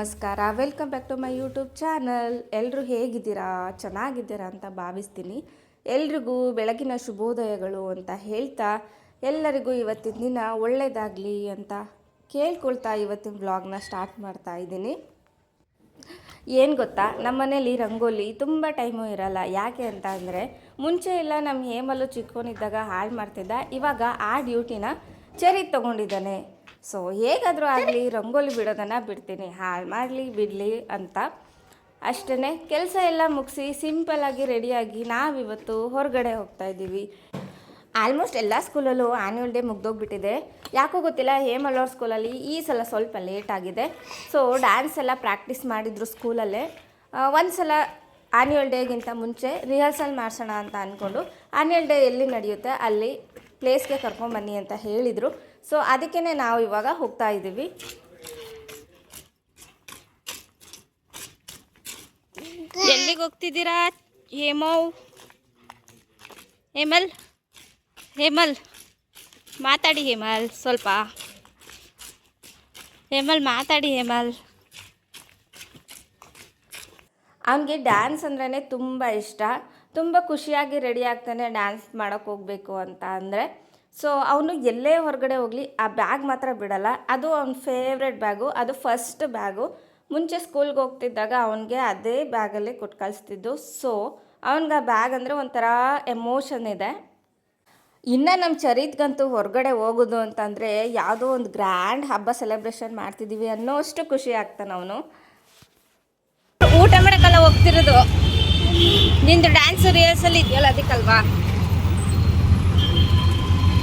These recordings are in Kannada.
ನಮಸ್ಕಾರ. Welcome back to my YouTube channel ಎಲ್ಲರೂ ಹೇಗಿದ್ದೀರಾ? ಚೆನ್ನಾಗಿದ್ದೀರಾ ಅಂತ ಭಾವಿಸ್ತೀನಿ. ಎಲ್ರಿಗೂ ಬೆಳಗಿನ ಶುಭೋದಯಗಳು ಅಂತ ಹೇಳ್ತಾ, ಎಲ್ಲರಿಗೂ ಇವತ್ತಿನ ದಿನ ಒಳ್ಳೆಯದಾಗಲಿ ಅಂತ ಕೇಳ್ಕೊಳ್ತಾ ಇವತ್ತಿನ ವ್ಲಾಗ್ನ ಸ್ಟಾರ್ಟ್ ಮಾಡ್ತಾ ಇದ್ದೀನಿ. ಏನು ಗೊತ್ತಾ? ನಮ್ಮ ಮನೇಲಿ ರಂಗೋಲಿ ತುಂಬ ಟೈಮು ಇರಲ್ಲ. ಯಾಕೆ ಅಂತ ಅಂದರೆ, ಮುಂಚೆ ಎಲ್ಲ ನಮ್ಮ ಹೇಮಲು ಚಿಕ್ಕವನಿದ್ದಾಗ ಹಾಳು ಮಾಡ್ತಿದ್ದ. ಇವಾಗ ಆ ಡ್ಯೂಟಿನ ಚರಿ ತೊಗೊಂಡಿದ್ದಾನೆ. ಸೊ ಹೇಗಾದರೂ ಆಗಲಿ ರಂಗೋಲಿ ಬಿಡೋದನ್ನು ಬಿಡ್ತೀನಿ. ಹಾಳು ಮಾಡಲಿ, ಬಿಡಲಿ ಅಂತ. ಅಷ್ಟೇ ಕೆಲಸ ಎಲ್ಲ ಮುಗಿಸಿ ಸಿಂಪಲ್ಲಾಗಿ ರೆಡಿಯಾಗಿ ನಾವಿವತ್ತು ಹೊರಗಡೆ ಹೋಗ್ತಾ ಇದ್ದೀವಿ. ಆಲ್ಮೋಸ್ಟ್ ಎಲ್ಲ ಸ್ಕೂಲಲ್ಲೂ ಆ್ಯನ್ಯುವಲ್ ಡೇ ಮುಗ್ದೋಗ್ಬಿಟ್ಟಿದೆ. ಯಾಕೋ ಗೊತ್ತಿಲ್ಲ ಹೇಮಲ್ಲೋರ್ ಸ್ಕೂಲಲ್ಲಿ ಈ ಸಲ ಸ್ವಲ್ಪ ಲೇಟ್ ಆಗಿದೆ. ಸೊ ಡ್ಯಾನ್ಸ್ ಎಲ್ಲ ಪ್ರಾಕ್ಟೀಸ್ ಮಾಡಿದ್ರು ಸ್ಕೂಲಲ್ಲೇ ಒಂದು ಸಲ ಆ್ಯನ್ಯುವಲ್ ಡೇಗಿಂತ ಮುಂಚೆ ರಿಹರ್ಸಲ್ ಮಾಡಿಸೋಣ ಅಂತ ಅಂದ್ಕೊಂಡು ಆ್ಯನ್ಯುವಲ್ ಡೇ ಎಲ್ಲಿ ನಡೆಯುತ್ತೆ ಅಲ್ಲಿ ಪ್ಲೇಸ್ಗೆ ಕರ್ಕೊಂಬನ್ನಿ ಅಂತ ಹೇಳಿದರು. ಸೊ ಅದಕ್ಕೇ ನಾವು ಇವಾಗ ಹೋಗ್ತಾ ಇದ್ದೀವಿ ಎಲ್ಲಿಗೆ ಹೋಗ್ತಿದ್ದೀರಾ ಹೇಮವ್ ಹೇಮಲ್? ಹೇಮಲ್? ಮಾತಾಡಿ ಹೇಮಲ್ ಸ್ವಲ್ಪ. ಹೇಮಲ್ ಮಾತಾಡಿ ಹೇಮಲ್. ಅವನಿಗೆ ಡ್ಯಾನ್ಸ್ ಅಂದ್ರೇ ತುಂಬ ಇಷ್ಟ. ತುಂಬ ಖುಷಿಯಾಗಿ ರೆಡಿ ಆಗ್ತಾನೆ ಡ್ಯಾನ್ಸ್ ಮಾಡೋಕ್ಕೆ ಹೋಗಬೇಕು ಅಂತ ಅಂದರೆ. ಸೊ ಅವನು ಎಲ್ಲೇ ಹೊರಗಡೆ ಹೋಗಲಿ, ಆ ಬ್ಯಾಗ್ ಮಾತ್ರ ಬಿಡಲ್ಲ. ಅದು ಅವನ ಫೇವ್ರೆಟ್ ಬ್ಯಾಗು ಅದು ಫಸ್ಟ್ ಬ್ಯಾಗು ಮುಂಚೆ ಸ್ಕೂಲ್ಗೆ ಹೋಗ್ತಿದ್ದಾಗ ಅವನಿಗೆ ಅದೇ ಬ್ಯಾಗಲ್ಲಿ ಕೊಟ್ಟು ಕಳಿಸ್ತಿದ್ದು. ಸೊ ಅವನಿಗೆ ಆ ಬ್ಯಾಗ್ ಅಂದರೆ ಒಂಥರ ಎಮೋಷನ್ ಇದೆ. ಇನ್ನು ನಮ್ಮ ಚರಿತ್ಗಂತೂ ಹೊರಗಡೆ ಹೋಗೋದು ಅಂತಂದರೆ ಯಾವುದೋ ಒಂದು ಗ್ರ್ಯಾಂಡ್ ಹಬ್ಬ ಸೆಲೆಬ್ರೇಷನ್ ಮಾಡ್ತಿದ್ದೀವಿ ಅನ್ನೋ ಅಷ್ಟು ಖುಷಿ ಆಗ್ತಾನೆ ಅವನು. ಊಟ ಮಾಡೋಕ್ಕೆಲ್ಲ ಹೋಗ್ತಿರೋದು. ನಿಂದು ಡ್ಯಾನ್ಸ್ ರಿಹರ್ಸಲ್ ಇದೆಯಲ್ಲ ಅದಕ್ಕಲ್ವಾ?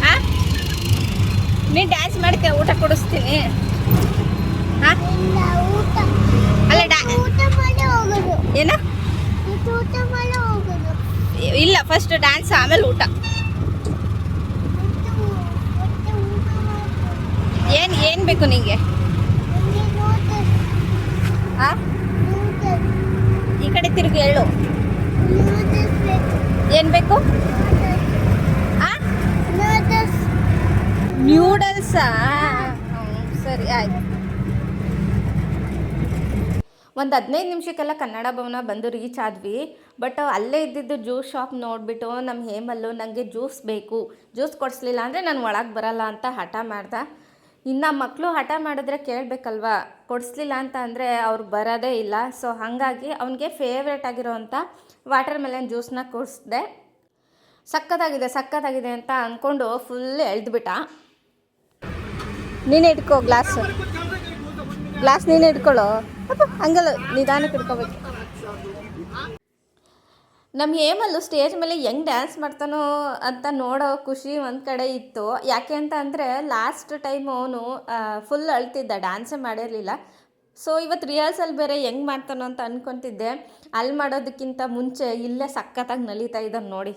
ಹಾಂ? ನೀನ್ ಡ್ಯಾನ್ಸ್ ಮಾಡ್ತೀಯ ಊಟ ಕೊಡಿಸ್ತೀನಿ. ಹಾಂ? ಅಲ್ಲ ಡ್ಯಾ ಏನ? ಇಲ್ಲ ಫಸ್ಟ್ ಡ್ಯಾನ್ಸ್ ಆಮೇಲೆ ಊಟ. ಏನು ಏನು ಬೇಕು ನಿಂಗೆ? ಹಾಂ? ಈ ಕಡೆ ತಿರುಗಿ ಹೇಳು. ಏನು ಬೇಕು? ನ್ಯೂಡಲ್ಸಾ ಸರಿ, ಆಯ್ತು. ಒಂದು ಹದಿನೈದು ನಿಮಿಷಕ್ಕೆಲ್ಲ ಕನ್ನಡ ಭವನ ಬಂದು ರೀಚ್ ಆದ್ವಿ. ಬಟ್ ಅಲ್ಲೇ ಇದ್ದಿದ್ದು ಜ್ಯೂಸ್ ಶಾಪ್ ನೋಡಿಬಿಟ್ಟು ನಮ್ಮ ಹೇಮಲ್ಲು ನನಗೆ ಜ್ಯೂಸ್ ಬೇಕು. ಜ್ಯೂಸ್ ಕೊಡಿಸ್ಲಿಲ್ಲ ಅಂದರೆ ನಾನು ಒಳಗೆ ಬರಲ್ಲ ಅಂತ ಹಠ ಮಾಡ್ದೆ. ಇನ್ನು ಮಕ್ಕಳು ಹಠ ಮಾಡಿದ್ರೆ ಕೇಳಬೇಕಲ್ವಾ? ಕೊಡಿಸ್ಲಿಲ್ಲ ಅಂತ ಅಂದರೆ ಅವ್ರು ಬರೋದೇ ಇಲ್ಲ. ಸೊ ಹಾಗಾಗಿ ಅವನಿಗೆ ಫೇವ್ರೇಟ್ ಆಗಿರೋವಂಥ ವಾಟರ್ ಮೆಲನ್ ಜ್ಯೂಸ್ನ ಕೊಡಿಸ್ದೆ. ಸಕ್ಕತ್ತಾಗಿದೆ ಸಕ್ಕತ್ತಾಗಿದೆ ಅಂತ ಅಂದ್ಕೊಂಡು ಫುಲ್ ಎಳ್ದುಬಿಟ್ಟ. ನೀನೇ ಇಟ್ಕೋ ಗ್ಲಾಸು ಗ್ಲಾಸ್ ನೀನೇ ಇಟ್ಕೊಳ್ಳೋ. ಹಂಗಲ್ಲ, ನಿಧಾನಕ್ಕೆ ಇಟ್ಕೋಬೇಕು. ನಮ್ಮ ಹೇಮಲ್ಲು ಸ್ಟೇಜ್ ಮೇಲೆ ಹೆಂಗೆ ಡ್ಯಾನ್ಸ್ ಮಾಡ್ತಾನೋ ಅಂತ ನೋಡೋ ಖುಷಿ ಒಂದು ಕಡೆ ಇತ್ತು. ಯಾಕೆ ಅಂತ ಅಂದರೆ ಲಾಸ್ಟ್ ಟೈಮ್ ಅವನು ಫುಲ್ ಅಳ್ತಿದ್ದ ಡ್ಯಾನ್ಸೇ ಮಾಡಿರಲಿಲ್ಲ. ಸೊ ಇವತ್ತು ರಿಹರ್ಸಲ್ ಬೇರೆ ಹೆಂಗೆ ಮಾಡ್ತಾನೋ ಅಂತ ಅಂದ್ಕೊತಿದ್ದೆ ಅಲ್ಲಿ ಮಾಡೋದಕ್ಕಿಂತ ಮುಂಚೆ ಇಲ್ಲೇ ಸಖತ್ತಾಗಿ ನಲಿತಾ ಇದ್ದಾನೆ ನೋಡಿ.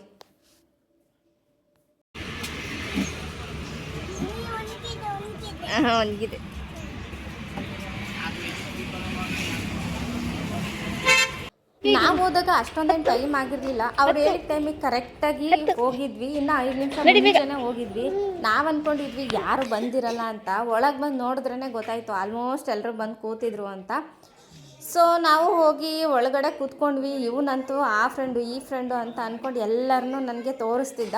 ಒಣಗಿದೆ ನಾವು ಹೋದಾಗ ಅಷ್ಟೊಂದೇನು ಟೈಮ್ ಆಗಿರ್ಲಿಲ್ಲ. ಅವ್ರು ಹೇಳಿದ ಟೈಮಿಗೆ ಕರೆಕ್ಟಾಗಿ ಹೋಗಿದ್ವಿ. ಇನ್ನ ಐದು ನಿಮಿಷ ಮುಂಚೆನೆ ಹೋಗಿದ್ವಿ. ನಾವು ಅನ್ಕೊಂಡಿದ್ವಿ ಯಾರು ಬಂದಿರಲ್ಲ ಅಂತ. ಒಳಗೆ ಬಂದು ನೋಡಿದ್ರೇ ಗೊತ್ತಾಯ್ತು. ಆಲ್ಮೋಸ್ಟ್ ಎಲ್ಲರೂ ಬಂದು ಕೂತಿದ್ರು ಅಂತ. ಸೊ ನಾವು ಹೋಗಿ ಒಳಗಡೆ ಕೂತ್ಕೊಂಡ್ವಿ. ಇವನಂತೂ ಆ ಫ್ರೆಂಡು ಈ ಫ್ರೆಂಡು ಅಂತ ಅಂದ್ಕೊಂಡು ಎಲ್ಲರನ್ನೂ ನನಗೆ ತೋರಿಸ್ತಿದ್ದ.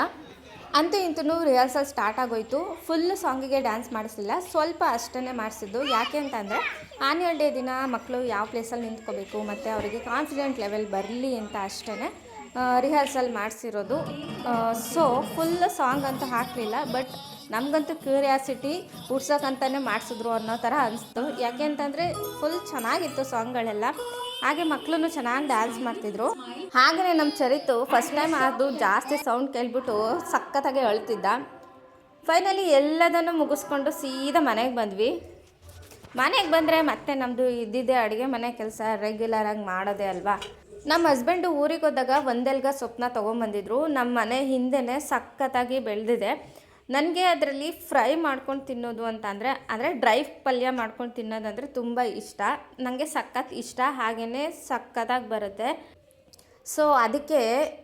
ಅಂತೂ ಇಂತೂ ರಿಹರ್ಸಲ್ ಸ್ಟಾರ್ಟ್ ಆಗೋಯ್ತು. ಫುಲ್ ಸಾಂಗಿಗೆ ಡ್ಯಾನ್ಸ್ ಮಾಡಿಸಲಿಲ್ಲ. ಸ್ವಲ್ಪ ಅಷ್ಟನ್ನೇ ಮಾಡಿಸಿದ್ದು. ಯಾಕೆ ಅಂತಂದರೆ ಆನ್ಯುವಲ್ ಡೇ ದಿನ ಮಕ್ಕಳು ಯಾವ ಪ್ಲೇಸಲ್ಲಿ ನಿಂತ್ಕೋಬೇಕು ಮತ್ತು ಅವರಿಗೆ ಕಾನ್ಫಿಡೆಂಟ್ ಲೆವೆಲ್ ಬರಲಿ ಅಂತ ಅಷ್ಟೇ ರಿಹರ್ಸಲ್ ಮಾಡಿಸಿರೋದು. ಸೊ ಫುಲ್ ಸಾಂಗ್ ಅಂತೂ ಹಾಕಲಿಲ್ಲ ಬಟ್ ನಮಗಂತೂ ಕ್ಯೂರಿಯಾಸಿಟಿ ಹುಡ್ಸೋಕ್ಕಂತಲೇ ಮಾಡಿಸಿದ್ರು ಅನ್ನೋ ಥರ ಅನಿಸ್ತು. ಯಾಕೆ ಅಂತಂದರೆ ಫುಲ್ ಚೆನ್ನಾಗಿತ್ತು ಸಾಂಗ್ಗಳೆಲ್ಲ. ಹಾಗೆ ಮಕ್ಕಳು ಚೆನ್ನಾಗಿ ಡ್ಯಾನ್ಸ್ ಮಾಡ್ತಿದ್ರು. ಹಾಗೆಯೇ ನಮ್ಮ ಚರಿತು ಫಸ್ಟ್ ಟೈಮ್ ಅದು ಜಾಸ್ತಿ ಸೌಂಡ್ ಕೇಳ್ಬಿಟ್ಟು ಸಖತ್ತಾಗೆ ಅಳ್ತಿದ್ದ. ಫೈನಲಿ ಎಲ್ಲದನ್ನು ಮುಗಿಸ್ಕೊಂಡು ಸೀದಾ ಮನೆಗೆ ಬಂದ್ವಿ. ಮನೆಗೆ ಬಂದರೆ ಮತ್ತೆ ನಮ್ಮದು ಇದ್ದಿದ್ದೇ ಅಡುಗೆ ಮನೆ ಕೆಲಸ ರೆಗ್ಯುಲರಾಗಿ ಮಾಡೋದೇ ಅಲ್ವಾ. ನಮ್ಮ ಹಸ್ಬೆಂಡು ಊರಿಗೆ ಹೋದಾಗ ಒಂದೆಲ್ಗ ಸೊಪ್ಪನ್ನ ತೊಗೊಂಬಂದಿದ್ರು. ನಮ್ಮ ಮನೆ ಹಿಂದೆನೇ ಸಖತ್ತಾಗಿ ಬೆಳೆದಿದೆ. ನನಗೆ ಅದರಲ್ಲಿ ಫ್ರೈ ಮಾಡ್ಕೊಂಡು ತಿನ್ನೋದು ಅಂತ ಅಂದರೆ ಅಂದರೆ ಡ್ರೈ ಪಲ್ಯ ಮಾಡ್ಕೊಂಡು ತಿನ್ನೋದಂದರೆ ತುಂಬ ಇಷ್ಟ. ನನಗೆ ಸಖತ್ ಇಷ್ಟ ಹಾಗೇ ಸಖತ್ತಾಗಿ ಬರುತ್ತೆ. ಸೊ ಅದಕ್ಕೆ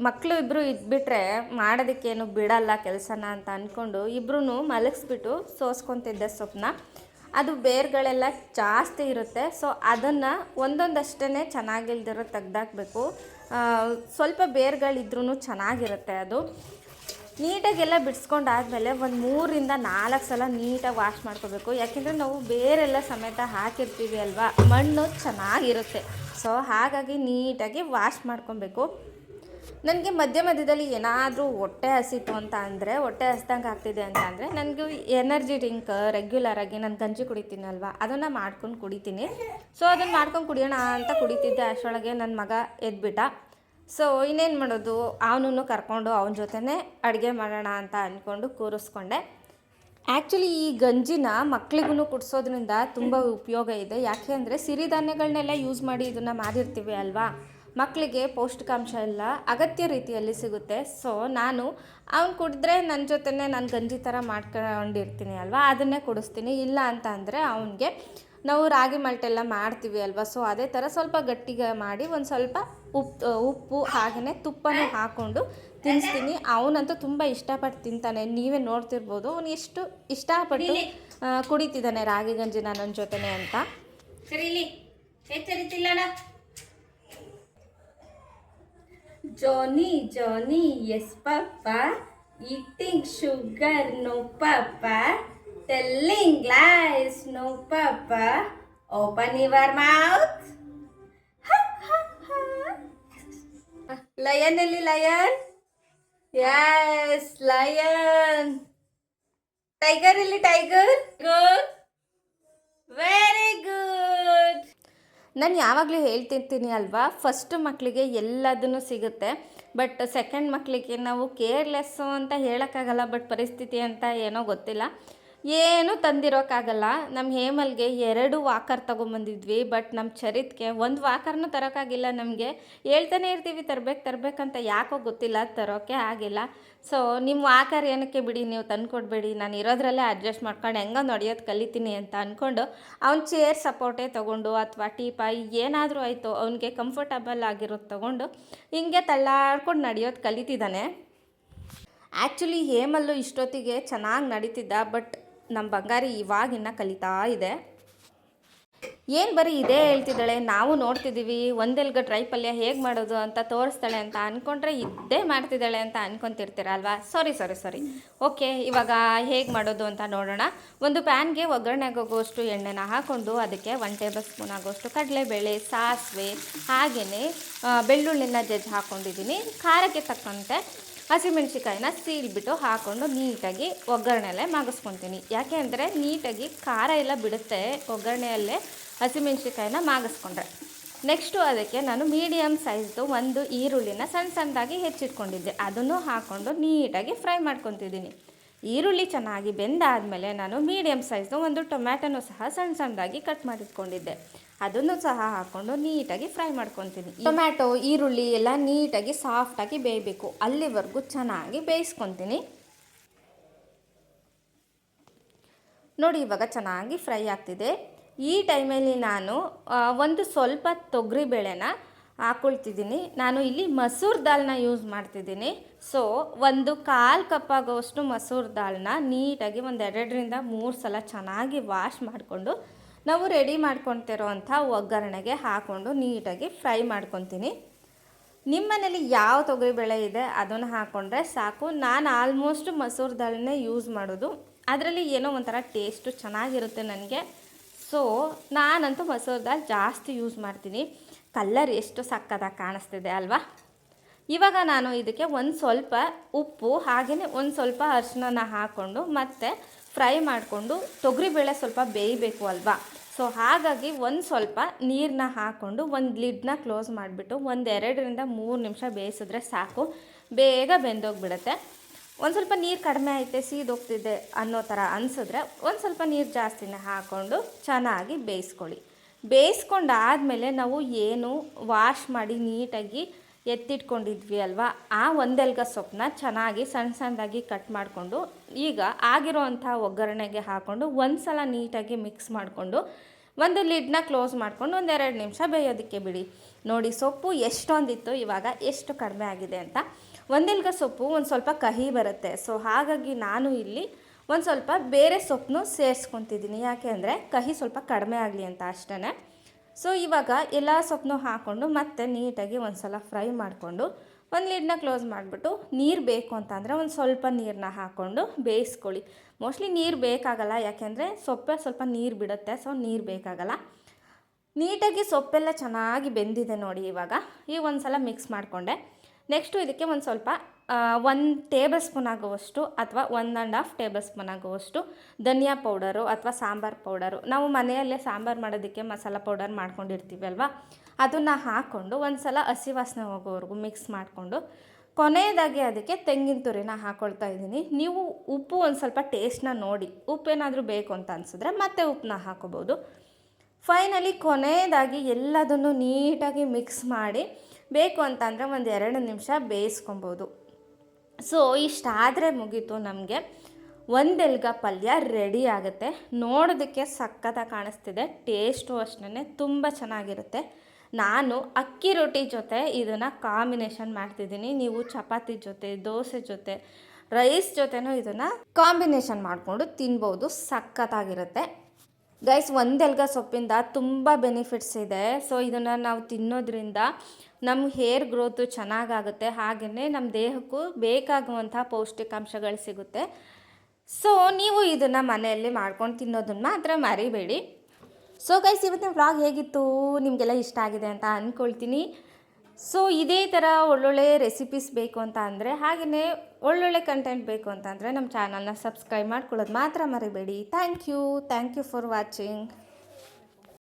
ಮಕ್ಕಳು ಇಬ್ಬರು ಇದ್ಬಿಟ್ರೆ ಮಾಡೋದಕ್ಕೇನು ಬಿಡಲ್ಲ ಕೆಲಸನ ಅಂತ ಅಂದ್ಕೊಂಡು ಇಬ್ಬರೂ ಮಲಗಿಸ್ಬಿಟ್ಟು ಸೋಸ್ಕೊತಿದ್ದೆ ಸೊಪ್ಪನ್ನ ಅದು ಬೇರುಗಳೆಲ್ಲ ಜಾಸ್ತಿ ಇರುತ್ತೆ. ಸೊ ಅದನ್ನು ಒಂದೊಂದಷ್ಟೇ ಚೆನ್ನಾಗಿಲ್ದಿರೋ ತೆಗ್ದಾಕಬೇಕು. ಸ್ವಲ್ಪ ಬೇರ್ಗಳಿದ್ರೂ ಚೆನ್ನಾಗಿರುತ್ತೆ ಅದು. ನೀಟಾಗೆಲ್ಲ ಬಿಡಿಸ್ಕೊಂಡಾದ್ಮೇಲೆ ಒಂದು ಮೂರಿಂದ ನಾಲ್ಕು ಸಲ ನೀಟಾಗಿ ವಾಶ್ ಮಾಡ್ಕೋಬೇಕು. ಯಾಕೆಂದರೆ ನಾವು ಬೇರೆಲ್ಲ ಸಮೇತ ಹಾಕಿರ್ತೀವಿ ಅಲ್ವಾ? ಮಣ್ಣು ಚೆನ್ನಾಗಿರುತ್ತೆ. ಸೊ ಹಾಗಾಗಿ ನೀಟಾಗಿ ವಾಶ್ ಮಾಡ್ಕೊಬೇಕು. ನನಗೆ ಮಧ್ಯ ಮಧ್ಯದಲ್ಲಿ ಏನಾದರೂ ಹೊಟ್ಟೆ ಹಸಿತು ಅಂತ ಅಂದರೆ, ಹೊಟ್ಟೆ ಹಸ್ದಂಗೆ ಆಗ್ತಿದೆ ಅಂತ ಅಂದರೆ ನನಗೆ ಎನರ್ಜಿ ಡ್ರಿಂಕ್ ರೆಗ್ಯುಲರಾಗಿ ನಾನು ಗಂಜಿ ಕುಡಿತೀನಲ್ವ ಅದನ್ನು ಮಾಡ್ಕೊಂಡು ಕುಡಿತೀನಿ. ಸೊ ಅದನ್ನು ಮಾಡ್ಕೊಂಡು ಕುಡಿಯೋಣ ಅಂತ ಕುಡಿತಿದ್ದೆ ಅಷ್ಟರೊಳಗೆ ನನ್ನ ಮಗ ಎದ್ಬಿಟ್ಟ. ಸೊ ಇನ್ನೇನು ಮಾಡೋದು? ಅವನನ್ನು ಕರ್ಕೊಂಡು ಅವನ ಜೊತೆನೇ ಅಡುಗೆ ಮಾಡೋಣ ಅಂತ ಅಂದ್ಕೊಂಡು ಕೂರಿಸ್ಕೊಂಡೆ. ಆ್ಯಕ್ಚುಲಿ ಈ ಗಂಜಿನ ಮಕ್ಳಿಗೂ ಕುಡಿಸೋದ್ರಿಂದ ತುಂಬ ಉಪಯೋಗ ಇದೆ. ಯಾಕೆ ಅಂದರೆ ಸಿರಿಧಾನ್ಯಗಳನ್ನೆಲ್ಲ ಯೂಸ್ ಮಾಡಿ ಇದನ್ನು ಮಾಡಿರ್ತೀವಿ ಅಲ್ವಾ? ಮಕ್ಕಳಿಗೆ ಪೌಷ್ಟಿಕಾಂಶ ಎಲ್ಲ ಅಗತ್ಯ ರೀತಿಯಲ್ಲಿ ಸಿಗುತ್ತೆ. ಸೊ ನಾನು ಅವ್ನು ಕುಡಿದ್ರೆ ನನ್ನ ಜೊತೆನೇ ನಾನು ಗಂಜಿ ಥರ ಮಾಡ್ಕೊಂಡಿರ್ತೀನಿ ಅಲ್ವಾ? ಅದನ್ನೇ ಕುಡಿಸ್ತೀನಿ. ಇಲ್ಲ ಅಂತ ಅಂದರೆ ಅವನಿಗೆ ನಾವು ರಾಗಿ ಮಲ್ಟೆಲ್ಲ ಮಾಡ್ತೀವಿ ಅಲ್ವಾ? ಸೊ ಅದೇ ಥರ ಸ್ವಲ್ಪ ಗಟ್ಟಿಗೆ ಮಾಡಿ ಒಂದು ಸ್ವಲ್ಪ ಉಪ್ಪು ಉಪ್ಪು ಹಾಗೆಯೇ ತುಪ್ಪನೂ ಹಾಕ್ಕೊಂಡು ತಿನ್ನಿಸ್ತೀನಿ ಅವನಂತೂ ತುಂಬ ಇಷ್ಟಪಟ್ಟು ತಿಂತಾನೆ. ನೀವೇ ನೋಡ್ತಿರ್ಬೋದು. ಅವನು ಎಷ್ಟು ಇಷ್ಟಪಟ್ಟು ಕುಡಿತಿದ್ದಾನೆ ರಾಗಿ ಗಂಜಿನ ನನ್ನ ಜೊತೆನೆ ಅಂತ. ಜೋನಿ Johny ಎಚ್ಚರಿತಿಲ್ಲಣ್ಣ Johny Johny yes papa eating sugar no papa telling lies no papa open your mouth lion ಎಲ್ಲಿ ಲಯನ್ ಯಸ್ ಲಯನ್ ಟೈಗರ್ ಇಲ್ಲಿ ಟೈಗರ್ ಗುಡ್ ವೆರಿ ಗುಡ್ ನಾನು ಯಾವಾಗಲೂ ಹೇಳ್ತಿರ್ತೀನಿ ಅಲ್ವಾ ಫಸ್ಟ್ ಮಕ್ಕಳಿಗೆ ಎಲ್ಲದನ್ನು ಸಿಗುತ್ತೆ ಬಟ್ ಸೆಕೆಂಡ್ ಮಕ್ಕಳಿಗೆ ನಾವು ಕೇರ್ಲೆಸ್ಸು ಅಂತ ಹೇಳೋಕ್ಕಾಗಲ್ಲ ಬಟ್ ಪರಿಸ್ಥಿತಿ ಅಂತ ಏನೋ ಗೊತ್ತಿಲ್ಲ. ಏನೂ ತಂದಿರೋಕ್ಕಾಗಲ್ಲ. ನಮ್ಮ ಹೇಮಲ್ಗೆ ಎರಡು ವಾಕರ್ ತೊಗೊಂಬಂದಿದ್ವಿ, ಬಟ್ ನಮ್ಮ ಚರಿತ್ಗೆ ಒಂದು ವಾಕರ್ನೂ ತರೋಕ್ಕಾಗಿಲ್ಲ ನಮಗೆ. ಹೇಳ್ತಾನೆ ಇರ್ತೀವಿ, ತರ್ಬೇಕು ತರಬೇಕಂತ ಯಾಕೋ ಗೊತ್ತಿಲ್ಲ ತರೋಕ್ಕೆ ಆಗಿಲ್ಲ. ಸೊ ನಿಮ್ಮ ವಾಕರ್ ಏನಕ್ಕೆ ಬಿಡಿ, ನೀವು ತಂದುಕೊಡ್ಬೇಡಿ. ನಾನು ಇರೋದ್ರಲ್ಲೇ ಅಡ್ಜಸ್ಟ್ ಮಾಡ್ಕೊಂಡು ಹೆಂಗೋ ನಡೆಯೋದು ಕಲಿತೀನಿ ಅಂತ ಅಂದ್ಕೊಂಡು ಅವ್ನ ಚೇರ್ ಸಪೋರ್ಟೇ ತೊಗೊಂಡು ಅಥವಾ ಟೀಪಾಯಿ ಏನಾದರೂ ಆಯಿತು, ಅವನಿಗೆ ಕಂಫರ್ಟಬಲ್ ಆಗಿರೋದು ತೊಗೊಂಡು ಹಿಂಗೆ ತಳ್ಳಾಡ್ಕೊಂಡು ನಡೆಯೋದು ಕಲಿತಿದ್ದಾನೆ. ಆ್ಯಕ್ಚುಲಿ ಹೇಮಲ್ಲು ಇಷ್ಟೊತ್ತಿಗೆ ಚೆನ್ನಾಗಿ ನಡೀತಿದ್ದ, ಬಟ್ ನಮ್ಮ ಬಂಗಾರಿ ಇವಾಗಿನ್ನ ಕಲಿತಾ ಇದೆ. ಏನು ಬರೀ ಇದೇ ಹೇಳ್ತಿದ್ದಾಳೆ, ನಾವು ನೋಡ್ತಿದ್ದೀವಿ ಒಂದೆಲ್ಗ ಡ್ರೈ ಪಲ್ಯ ಹೇಗೆ ಮಾಡೋದು ಅಂತ ತೋರಿಸ್ತಾಳೆ ಅಂತ ಅಂದ್ಕೊಂಡ್ರೆ ಇದ್ದೇ ಮಾಡ್ತಿದ್ದಾಳೆ ಅಂತ ಅನ್ಕೊಂತಿರ್ತೀರ ಅಲ್ವಾ ಸಾರಿ ಸಾರಿ ಸಾರಿ ಓಕೆ ಇವಾಗ ಹೇಗೆ ಮಾಡೋದು ಅಂತ ನೋಡೋಣ. ಒಂದು ಪ್ಯಾನ್ಗೆ ಒಗ್ಗರಣೆಗೆ ಹೋಗೋಷ್ಟು ಎಣ್ಣೆನ ಹಾಕ್ಕೊಂಡು ಅದಕ್ಕೆ ಒನ್ ಟೇಬಲ್ ಸ್ಪೂನ್ ಆಗೋಷ್ಟು ಕಡಲೆಬೇಳೆ, ಸಾಸಿವೆ ಹಾಗೆಯೇ ಬೆಳ್ಳುಳ್ಳಿನ ಜಜ್ಜಿ ಹಾಕ್ಕೊಂಡಿದ್ದೀನಿ ಖಾರಕ್ಕೆ ತಕ್ಕಂತೆ ಹಸಿಮೆಣ್ಸಿಕಾಯಿನ ಸೀಳ್ಬಿಟ್ಟು ಹಾಕ್ಕೊಂಡು ನೀಟಾಗಿ ಒಗ್ಗರಣೆಯಲ್ಲೇ ಮಾಗಿಸ್ಕೊತೀನಿ. ಯಾಕೆ ಅಂದರೆ ನೀಟಾಗಿ ಖಾರ ಎಲ್ಲ ಬಿಡುತ್ತೆ ಒಗ್ಗರಣೆಯಲ್ಲೇ ಹಸಿಮೆಣ್ಸಿಕಾಯಿನ ಮಾಗಿಸ್ಕೊಂಡ್ರೆ. ನೆಕ್ಸ್ಟು ಅದಕ್ಕೆ ನಾನು ಮೀಡಿಯಮ್ ಸೈಜ್ದು ಒಂದು ಈರುಳ್ಳಿನ ಸಣ್ಣ ಸಣ್ಣದಾಗಿ ಹೆಚ್ಚಿಟ್ಕೊಂಡಿದ್ದೆ. ಅದನ್ನು ಹಾಕ್ಕೊಂಡು ನೀಟಾಗಿ ಫ್ರೈ ಮಾಡ್ಕೊತಿದ್ದೀನಿ. ಈರುಳ್ಳಿ ಚೆನ್ನಾಗಿ ಬೆಂದಾದಮೇಲೆ ನಾನು ಮೀಡಿಯಮ್ ಸೈಜ್ದು ಒಂದು ಟೊಮ್ಯಾಟೊನೂ ಸಹ ಸಣ್ಣ ಸಣ್ಣದಾಗಿ ಕಟ್ ಮಾಡಿಟ್ಕೊಂಡಿದ್ದೆ. ಅದನ್ನು ಸಹ ಹಾಕ್ಕೊಂಡು ನೀಟಾಗಿ ಫ್ರೈ ಮಾಡ್ಕೊತೀನಿ. ಟೊಮ್ಯಾಟೊ, ಈರುಳ್ಳಿ ಎಲ್ಲ ನೀಟಾಗಿ ಸಾಫ್ಟಾಗಿ ಬೇಯಬೇಕು. ಅಲ್ಲಿವರೆಗೂ ಚೆನ್ನಾಗಿ ಬೇಯಿಸ್ಕೊತೀನಿ. ನೋಡಿ, ಇವಾಗ ಚೆನ್ನಾಗಿ ಫ್ರೈ ಆಗ್ತಿದೆ. ಈ ಟೈಮಲ್ಲಿ ನಾನು ಒಂದು ಸ್ವಲ್ಪ ತೊಗರಿ ಬೇಳೆನ ಹಾಕ್ಕೊಳ್ತಿದ್ದೀನಿ ನಾನು ಇಲ್ಲಿ ಮಸೂರ್ ದಾಲ್ನ ಯೂಸ್ ಮಾಡ್ತಿದ್ದೀನಿ. ಸೊ ಒಂದು ಕಾಲು ಕಪ್ ಆಗೋಷ್ಟು ಮಸೂರ್ ದಾಲ್ನ ನೀಟಾಗಿ ಒಂದು ಎರಡರಿಂದ ಮೂರು ಸಲ ಚೆನ್ನಾಗಿ ವಾಶ್ ಮಾಡಿಕೊಂಡು, ನಾವು ರೆಡಿ ಮಾಡ್ಕೊತಿರೋ ಅಂಥ ಒಗ್ಗರಣೆಗೆ ಹಾಕ್ಕೊಂಡು ನೀಟಾಗಿ ಫ್ರೈ ಮಾಡ್ಕೊತೀನಿ. ನಿಮ್ಮ ಮನೇಲಿ ಯಾವ ತೊಗರಿಬೇಳೆ ಇದೆ ಅದನ್ನು ಹಾಕ್ಕೊಂಡ್ರೆ ಸಾಕು. ನಾನು ಆಲ್ಮೋಸ್ಟ್ ಮಸೂರ್ ದಾಲ್ನೇ ಯೂಸ್ ಮಾಡೋದು. ಅದರಲ್ಲಿ ಏನೋ ಒಂಥರ ಟೇಸ್ಟು ಚೆನ್ನಾಗಿರುತ್ತೆ ನನಗೆ. ಸೊ ನಾನಂತೂ ಮಸೂರ್ ದಾಲ್ ಜಾಸ್ತಿ ಯೂಸ್ ಮಾಡ್ತೀನಿ. ಕಲ್ಲರ್ ಎಷ್ಟು ಸಕ್ಕದಾಗಿ ಕಾಣಿಸ್ತಿದೆ ಅಲ್ವಾ? ಇವಾಗ ನಾನು ಇದಕ್ಕೆ ಒಂದು ಸ್ವಲ್ಪ ಉಪ್ಪು ಹಾಗೆಯೇ ಒಂದು ಸ್ವಲ್ಪ ಅರಿಶಿನ ಹಾಕ್ಕೊಂಡು ಮತ್ತೆ ಫ್ರೈ ಮಾಡಿಕೊಂಡು ತೊಗರಿಬೇಳೆ ಸ್ವಲ್ಪ ಬೇಯಬೇಕು ಅಲ್ವಾ? ಸೊ ಹಾಗಾಗಿ ಒಂದು ಸ್ವಲ್ಪ ನೀರನ್ನ ಹಾಕ್ಕೊಂಡು ಒಂದು ಲಿಡ್ನ ಕ್ಲೋಸ್ ಮಾಡಿಬಿಟ್ಟು ಒಂದು ಎರಡರಿಂದ ಮೂರು ನಿಮಿಷ ಬೇಯಿಸಿದ್ರೆ ಸಾಕು. ಬೇಗ ಬೆಂದೋಗ್ಬಿಡುತ್ತೆ. ಒಂದು ಸ್ವಲ್ಪ ನೀರು ಕಡಿಮೆ ಐತೆ ಸೀದೋಗ್ತಿದೆ ಅನ್ನೋ ಥರ ಅನಿಸಿದ್ರೆ ಒಂದು ಸ್ವಲ್ಪ ನೀರು ಜಾಸ್ತಿನೇ ಹಾಕ್ಕೊಂಡು ಚೆನ್ನಾಗಿ ಬೇಯಿಸ್ಕೊಳ್ಳಿ. ಬೇಯಿಸ್ಕೊಂಡಾದಮೇಲೆ ನಾವು ಏನು ವಾಶ್ ಮಾಡಿ ನೀಟಾಗಿ ಎತ್ತಿಟ್ಕೊಂಡಿದ್ವಿ ಅಲ್ವಾ? ಆ ಒಂದೆಲ್ಗ ಸೊಪ್ಪನ್ನ ಚೆನ್ನಾಗಿ ಸಣ್ಣ ಸಣ್ಣದಾಗಿ ಕಟ್ ಮಾಡಿಕೊಂಡು, ಈಗ ಆಗಿರೋವಂಥ ಒಗ್ಗರಣೆಗೆ ಹಾಕ್ಕೊಂಡು ಒಂದು ಸಲ ನೀಟಾಗಿ ಮಿಕ್ಸ್ ಮಾಡಿಕೊಂಡು ಒಂದು ಲಿಡ್ನ ಕ್ಲೋಸ್ ಮಾಡ್ಕೊಂಡು ಒಂದೆರಡು ನಿಮಿಷ ಬೇಯೋದಕ್ಕೆ ಬಿಡಿ. ನೋಡಿ ಸೊಪ್ಪು ಎಷ್ಟೊಂದಿತ್ತು, ಇವಾಗ ಎಷ್ಟು ಕಡಿಮೆ ಆಗಿದೆ ಅಂತ. ಒಂದೆಲ್ಗ ಸೊಪ್ಪು ಒಂದು ಸ್ವಲ್ಪ ಕಹಿ ಬರುತ್ತೆ. ಸೊ ಹಾಗಾಗಿ ನಾನು ಇಲ್ಲಿ ಒಂದು ಸ್ವಲ್ಪ ಬೇರೆ ಸೊಪ್ಪನ್ನು ಸೇರಿಸ್ಕೊತಿದ್ದೀನಿ. ಯಾಕೆ ಅಂದರೆ ಕಹಿ ಸ್ವಲ್ಪ ಕಡಿಮೆ ಆಗಲಿ ಅಂತ ಅಷ್ಟೇ ಸೊ ಇವಾಗ ಎಲ್ಲ ಸೊಪ್ಪನ್ನು ಹಾಕ್ಕೊಂಡು ಮತ್ತೆ ನೀಟಾಗಿ ಒಂದು ಸಲ ಫ್ರೈ ಮಾಡಿಕೊಂಡು ಒಂದು ಲಿಡ್ನ ಕ್ಲೋಸ್ ಮಾಡಿಬಿಟ್ಟು ನೀರು ಬೇಕು ಅಂತಂದರೆ ಒಂದು ಸ್ವಲ್ಪ ನೀರನ್ನ ಹಾಕ್ಕೊಂಡು ಬೇಯಿಸ್ಕೊಳ್ಳಿ. ಮೋಸ್ಟ್ಲಿ ನೀರು ಬೇಕಾಗಲ್ಲ ಯಾಕೆಂದರೆ ಸೊಪ್ಪೆ ಸ್ವಲ್ಪ ನೀರು ಬಿಡುತ್ತೆ ಸೊ ನೀರು ಬೇಕಾಗಲ್ಲ. ನೀಟಾಗಿ ಸೊಪ್ಪೆಲ್ಲ ಚೆನ್ನಾಗಿ ಬೆಂದಿದೆ ನೋಡಿ ಇವಾಗ. ಈಗ ಒಂದು ಸಲ ಮಿಕ್ಸ್ ಮಾಡಿಕೊಂಡೆ. ನೆಕ್ಸ್ಟು ಇದಕ್ಕೆ ಒಂದು ಸ್ವಲ್ಪ ಒಂದು ಟೇಬಲ್ ಸ್ಪೂನ್ ಆಗುವಷ್ಟು ಅಥವಾ one and half tablespoon ಆಗುವಷ್ಟು ಧನಿಯಾ ಪೌಡರು ಅಥವಾ ಸಾಂಬಾರು ಪೌಡರು. ನಾವು ಮನೆಯಲ್ಲೇ ಸಾಂಬಾರು ಮಾಡೋದಕ್ಕೆ ಮಸಾಲ ಪೌಡರ್ ಮಾಡ್ಕೊಂಡಿರ್ತೀವಿ ಅಲ್ವಾ? ಅದನ್ನು ಹಾಕ್ಕೊಂಡು ಒಂದು ಸಲ ಹಸಿ ವಾಸನೆ ಹೋಗೋವರೆಗೂ ಮಿಕ್ಸ್ ಮಾಡಿಕೊಂಡು ಕೊನೆಯದಾಗಿ ಅದಕ್ಕೆ ತೆಂಗಿನ ತುರಿನ ಹಾಕ್ಕೊಳ್ತಾ ಇದ್ದೀನಿ. ನೀವು ಉಪ್ಪು ಒಂದು ಸ್ವಲ್ಪ ಟೇಸ್ಟ್ನ ನೋಡಿ. ಉಪ್ಪೇನಾದರೂ ಬೇಕು ಅಂತ ಅನಿಸಿದ್ರೆ ಮತ್ತೆ ಉಪ್ಪನ್ನ ಹಾಕೋಬೋದು. ಫೈನಲಿ ಕೊನೆಯದಾಗಿ ಎಲ್ಲದನ್ನು ನೀಟಾಗಿ ಮಿಕ್ಸ್ ಮಾಡಿ ಬೇಕು ಅಂತಂದರೆ ಒಂದು ಎರಡು ನಿಮಿಷ ಬೇಯಿಸ್ಕೊಬೋದು. ಸೊ ಇಷ್ಟಾದರೆ ಮುಗೀತು ನಮಗೆ. ಒಂದೆಲ್ಗ ಪಲ್ಯ ರೆಡಿ ಆಗುತ್ತೆ. ನೋಡೋದಕ್ಕೆ ಸಕ್ಕತ್ತಾಗಿ ಕಾಣಿಸ್ತಿದೆ. ಟೇಸ್ಟು ಅಷ್ಟೇ ತುಂಬ ಚೆನ್ನಾಗಿರುತ್ತೆ. ನಾನು ಅಕ್ಕಿ ರೊಟ್ಟಿ ಜೊತೆ ಇದನ್ನು ಕಾಂಬಿನೇಷನ್ ಮಾಡ್ತಿದ್ದೀನಿ. ನೀವು ಚಪಾತಿ ಜೊತೆ, ದೋಸೆ ಜೊತೆ ರೈಸ್ ಜೊತೆನೂ ಇದನ್ನು ಕಾಂಬಿನೇಷನ್ ಮಾಡಿಕೊಂಡು ತಿನ್ಬೋದು. ಸಖತ್ತಾಗಿರುತ್ತೆ. ಗೈಸ್ ಒಂದೆಲ್ಗ ಸೊಪ್ಪಿಂದ ತುಂಬ ಬೆನಿಫಿಟ್ಸ್ ಇದೆ. ಸೊ ಇದನ್ನು ನಾವು ತಿನ್ನೋದ್ರಿಂದ ನಮ್ಮ ಹೇರ್ ಗ್ರೋತು ಚೆನ್ನಾಗಾಗುತ್ತೆ. ಹಾಗೆಯೇ ನಮ್ಮ ದೇಹಕ್ಕೂ ಬೇಕಾಗುವಂಥ ಪೌಷ್ಟಿಕಾಂಶಗಳು ಸಿಗುತ್ತೆ. ಸೊ ನೀವು ಇದನ್ನು ಮನೆಯಲ್ಲಿ ಮಾಡ್ಕೊಂಡು ತಿನ್ನೋದನ್ನ ಮಾತ್ರ ಮರಿಬೇಡಿ. ಸೊ ಗೈಸ್ ಇವತ್ತಿನ ವ್ಲಾಗ್ ಹೇಗಿತ್ತು? ನಿಮಗೆಲ್ಲ ಇಷ್ಟ ಆಗಿದೆ ಅಂತ ಅಂದ್ಕೊಳ್ತೀನಿ ಸೊ ಇದೇ ಥರ ಒಳ್ಳೊಳ್ಳೆ ರೆಸಿಪೀಸ್ ಬೇಕು ಅಂತ ಅಂದರೆ ಹಾಗೆಯೇ ಒಳ್ಳೊಳ್ಳೆ ಕಂಟೆಂಟ್ ಬೇಕು ಅಂತ ಅಂದರೆ ನಮ್ಮ ಚಾನಲ್ನ ಸಬ್ಸ್ಕ್ರೈಬ್ ಮಾಡ್ಕೊಳ್ಳೋದು ಮಾತ್ರ ಮರಿಬೇಡಿ. Thank you thank you for watching